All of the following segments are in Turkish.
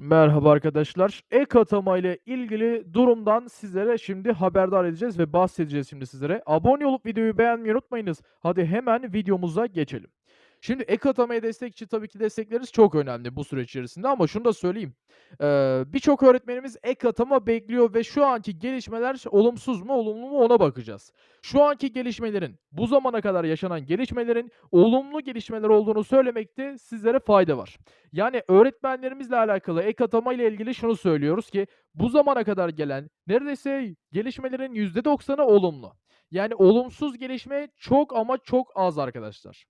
Merhaba arkadaşlar. Ek atama ile ilgili durumdan sizlere şimdi haberdar edeceğiz ve bahsedeceğiz şimdi sizlere. Abone olup videoyu beğenmeyi unutmayınız. Hadi hemen videomuza geçelim. Şimdi ek atamaya destek için tabii ki destekleriniz çok önemli bu süreç içerisinde ama şunu da söyleyeyim. Eee, birçok öğretmenimiz ek atama bekliyor ve şu anki gelişmeler olumsuz mu olumlu mu ona bakacağız. Şu anki gelişmelerin, bu zamana kadar yaşanan gelişmelerin olumlu gelişmeler olduğunu söylemekte sizlere fayda var. Yani öğretmenlerimizle alakalı ek atama ile ilgili şunu söylüyoruz ki bu zamana kadar gelen neredeyse gelişmelerin %90'ı olumlu. Yani olumsuz gelişme çok ama çok az arkadaşlar.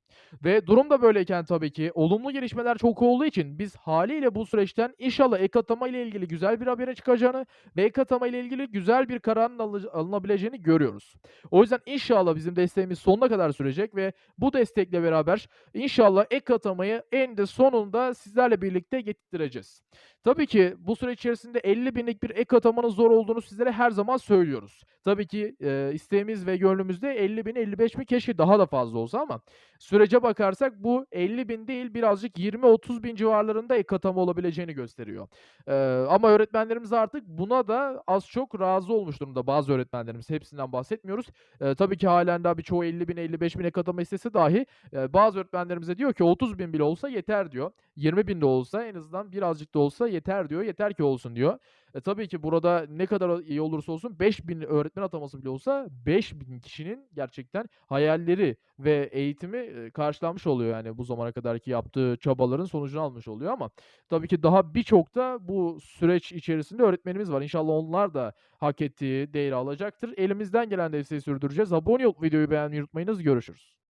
Ve durum da böyleyken tabii ki olumlu gelişmeler çok olduğu için biz hâliyle bu süreçten inşallah ek atama ile ilgili güzel bir haberin çıkacağını ve ek atama ile ilgili güzel bir kararın alınabileceğini görüyoruz. O yüzden inşallah bizim desteğimiz sonuna kadar sürecek ve bu destekle beraber inşallah ek atamayı eninde sonunda sizlerle birlikte getirttireceğiz. Tabii ki bu süreç içerisinde 50.000'lik bir ek atamanın zor olduğunu sizlere her zaman söylüyoruz. Tabii ki, eee, isteğimiz ve gönlümüzde 50.000, 55.000 keşke daha da fazla olsa ama sürece bakarsak bu 50.000 değil birazcık 20-30.000 civarlarında ek olabileceğini gösteriyor. Eee, ama öğretmenlerimiz artık buna da az çok razı olmuş durumda bazı öğretmenlerimiz, hepsinden bahsetmiyoruz. Eee, tabii ki hâlen daha birçoğu 50.000, 55.000 ek atama istese dahi, eee, bazı öğretmenlerimiz diyor ki 30.000 bile olsa yeter diyor. 20.000 de olsa en azından birazcık da olsa yeter diyor. Yeter ki olsun diyor. E, tabii ki burada ne kadar iyi olursa olsun 5.000 öğretmen ataması bile olsa 5.000 kişinin gerçekten hayalleri ve eğitimi, eee, karşılanmış oluyor yani bu zamana kadarki yaptığı çabaların sonucunu almış oluyor ama tabii ki daha birçok da bu süreç içerisinde öğretmenimiz var. İnşallah onlar da hak ettiği değeri alacaktır. Elimizden gelen desteği sürdüreceğiz. Abone olup videoyu beğenmeyi unutmayınız. Görüşürüz.